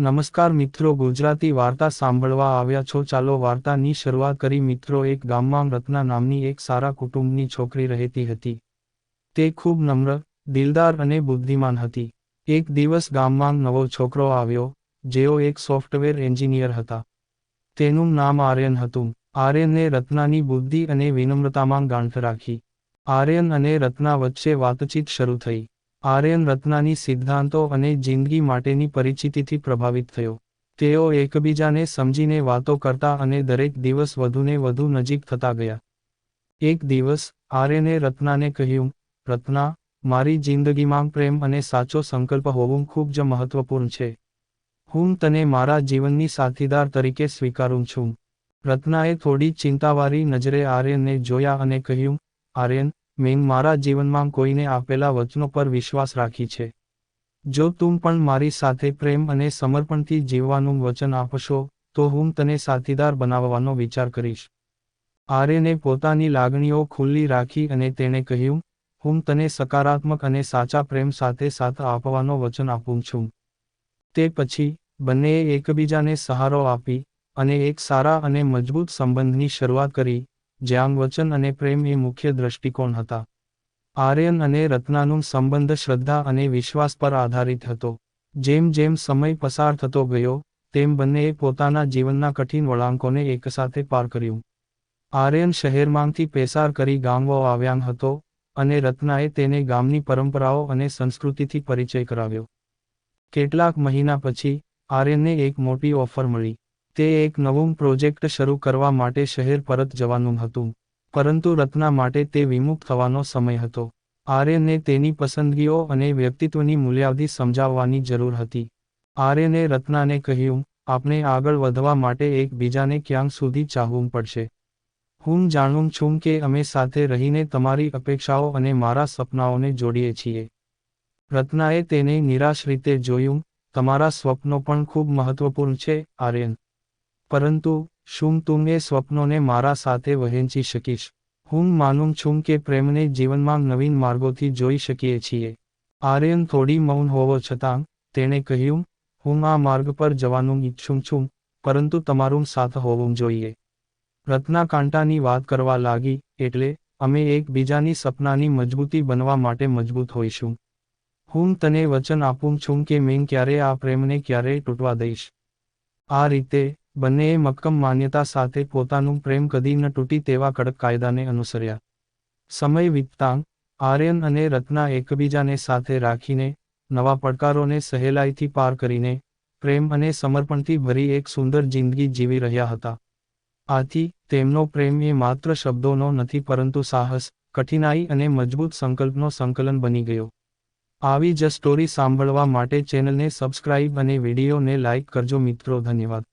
નમસ્કાર મિત્રો, ગુજરાતી વાર્તા સાંભળવા આવ્યા છો. ચાલો વાર્તાની શરૂઆત કરી. મિત્રો, એક ગામમાં રત્ના નામની એક સારા કુટુંબની છોકરી રહેતી હતી. તે ખૂબ નમ્ર, દિલદાર અને બુદ્ધિમાન હતી. એક દિવસ ગામમાં નવો છોકરો આવ્યો, જેઓ એક સોફ્ટવેર એન્જિનિયર હતા. તેનું નામ આર્યન હતું. આર્યને રત્નાની બુદ્ધિ અને વિનમ્રતામાં ગાંઠ રાખી. આર્યન અને રત્ના વચ્ચે વાતચીત શરૂ થઈ. આર્યન રત્નાની સિદ્ધાંતો અને જિંદગી માટેની પરિચિતિથી પ્રભાવિત થયો. તેઓ એકબીજાને સમજીને વાતો કરતા અને દરેક દિવસ વધુને વધુ નજીક થતા ગયા. એક દિવસ, આર્યને રત્નાને કહ્યું, રત્ના, મારી જિંદગીમાં પ્રેમ અને સાચો સંકલ્પ હોવું ખૂબ જ મહત્વપૂર્ણ છે. હું તને મારા જીવનની સાથીદાર તરીકે સ્વીકારું છું. રત્નાએ થોડી ચિંતાવારી નજરે આર્યનને જોયા અને કહ્યું, આર્યન મેં મારા જીવનમાં કોઈને આપેલા વચનો પર વિશ્વાસ રાખી છે. જો તું પણ મારી સાથે પ્રેમ અને સમર્પણથી જીવવાનું વચન આપશો, તો હું તને સાથીદાર બનાવવાનો વિચાર કરીશ. આર્યને પોતાની લાગણીઓ ખુલ્લી રાખી અને તેણે કહ્યું, હું તને સકારાત્મક અને સાચા પ્રેમ સાથે સાથ આપવાનો વચન આપું છું. તે પછી, બંનેએ એકબીજાને સહારો આપી અને એક સારા અને મજબૂત સંબંધની શરૂઆત કરી જ્યાં વચન અને પ્રેમ એ મુખ્ય દ્રષ્ટિકોણ હતા. આર્યન અને રત્નાનું સંબંધ શ્રદ્ધા અને વિશ્વાસ પર આધારિત હતો. જેમ જેમ સમય પસાર થતો ગયો, તેમ બંનેએ પોતાના જીવનના કઠિન વળાંકોને એકસાથે પાર કર્યું. આર્યન શહેરમાંથી પેસાર કરી ગામવો આવ્યા હતો અને રત્નાએ તેને ગામની પરંપરાઓ અને સંસ્કૃતિથી પરિચય કરાવ્યો. કેટલાક મહિના પછી, આર્યનને એક મોટી ઓફર મળી. તે એક નવું પ્રોજેક્ટ શરૂ કરવા માટે શહેર પરત જવાનું હતું, પરંતુ રત્ના માટે તે વિમુખ થવાનો સમય હતો. આર્યને તેની પસંદગીઓ અને વ્યક્તિત્વની મૂલ્યાવધિ સમજાવવાની જરૂર હતી. આર્યને રત્નાને કહ્યું આપણે આગળ વધવા માટે એકબીજાને ક્યાંક સુધી ચાહવું પડશે. હું જાણું છું કે અમે સાથે રહીને તમારી અપેક્ષાઓ અને મારા સપનાઓને જોડીએ છીએ. રત્નાએ તેને નિરાશ રીતે જોયું, તમારા સ્વપ્નો પણ ખૂબ મહત્વપૂર્ણ છે, આર્યન. પરંતુ, શું તું એ સ્વપ્નોને મારા સાથે વહેંચી શકીશ? હું માનું છું કે પ્રેમને જીવનમાં નવીન માર્ગોથી જોઈ શકીએ છીએ. આર્યન થોડી મૌન હોવો છતાં, તેણે કહ્યું, હું આ માર્ગ પર જવાનું ઈચ્છું છું, પરંતુ તમારું સાથ હોવું જોઈએ. રત્ના કાંટાની વાત કરવા લાગી, એટલે, અમે એકબીજાની સપનાની મજબૂતી બનવા માટે મજબૂત હોઈશું. હું તને વચન આપું છું કે મેં ક્યારે આ પ્રેમને ક્યારેય તૂટવા દઈશ. આ રીતે બંનેએ મક્કમ માન્યતા સાથે પોતાનું પ્રેમ કદી ન તૂટી તેવા કડક કાયદાને અનુસર્યા. સમય વીતતાં, આર્યન અને રત્ના એકબીજાને સાથે રાખીને, નવા પડકારોને સહેલાઈથી પાર કરીને, પ્રેમ અને સમર્પણથી ભરી એક સુંદર જિંદગી જીવી રહ્યા હતા. આથી, તેમનો પ્રેમ એ માત્ર શબ્દોનો નથી પરંતુ સાહસ, કઠિનાઈ અને મજબૂત સંકલ્પનો સંકલન બની ગયો. આવી જ સ્ટોરી સાંભળવા માટે ચેનલને સબસ્ક્રાઇબ અને વિડીયોને લાઇક કરજો મિત્રો, ધન્યવાદ.